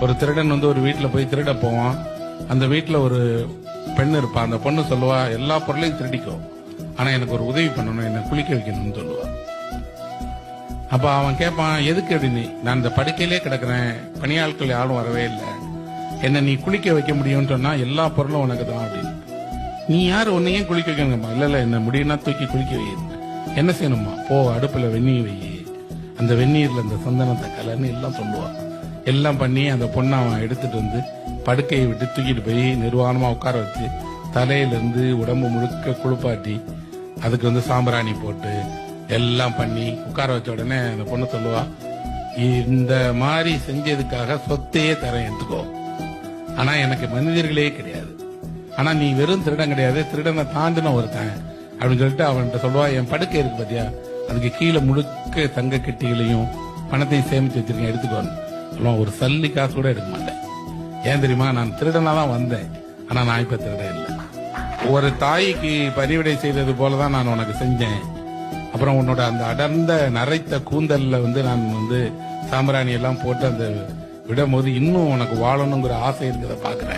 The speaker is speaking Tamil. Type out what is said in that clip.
ஒரு திருடன் வந்து ஒரு வீட்டில் போய் திருட போவான். அந்த வீட்டில் ஒரு பெண் இருப்பா. அந்த பொண்ணு சொல்லுவா எல்லா பொருளையும் திருடிக்கோ. ஆனா எனக்கு ஒரு உதவி பண்ணணும் என்ன குளிக்க வைக்கணும்னு சொல்லுவா. அப்ப அவன் கேட்பான் எதுக்கு அப்படின்னு நான் இந்த படுக்கையிலே கிடக்குறேன். பணியாட்கள் யாரும் வரவே இல்லை. என்ன நீ குளிக்க வைக்க முடியும்னு சொன்னா எல்லா பொருளும் உனக்கு தான் அப்படின்னு. நீ யார்? உன்னையும் குளிக்க வைக்கணுங்கம்மா இல்ல இல்ல என்ன முடியும்னா தூக்கி குளிக்க வை. என்ன செய்யணுமா போ அடுப்புல வெந்நீர் வை. அந்த வெந்நீர்ல இந்த சந்தனத்தை கலர்னு எல்லாம் சொல்லுவான் எல்லாம் பண்ணி அந்த பொண்ணை அவன் எடுத்துட்டு வந்து படுக்கையை விட்டு தூக்கிட்டு போய் நிர்வாணமா உட்கார வச்சு தலையிலிருந்து உடம்பு முழுக்க குளிப்பாட்டி அதுக்கு வந்து சாம்பிராணி போட்டு எல்லாம் பண்ணி உட்கார வச்ச உடனே அந்த பொண்ணு சொல்லுவா இந்த மாதிரி செஞ்சதுக்காக சொத்தையே தரேன் எடுத்துக்கோ. ஆனா எனக்கு மனிதர்களே கிடையாது. ஆனா நீ வெறும் திருடன் கிடையாது திருடனை தாண்டின ஒருத்தன். அப்படின்னு சொல்லிட்டு அவன்கிட்ட சொல்லுவா என் படுக்கை இருக்கு பாத்தியா? அதுக்கு கீழே முழுக்க தங்க கட்டிகளையும் பணத்தையும் சேமிச்சு வச்சிருக்கேன் எடுத்துக்கோன்னு சொல்லுவான் ஒரு சல்லி காசு கூட எடுக்க மாட்டேன். ஏன் தெரியுமா நான் திருடனா தான் வந்தேன் ஆனா நான் இப்ப திருடன் இல்லை ஒரு தாய்க்கு பணிவிடை செய்தது போலதான் நான் உனக்கு செஞ்சேன். அப்புறம் உன்னோட அந்த அடர்ந்த நரைத்த கூந்தல்ல வந்து நான் வந்து சாம்பிராணி எல்லாம் போட்டு அந்த விடும் போது இன்னும் உனக்கு வாழணுங்கிற ஆசை இருக்கிறத பாக்குறேன்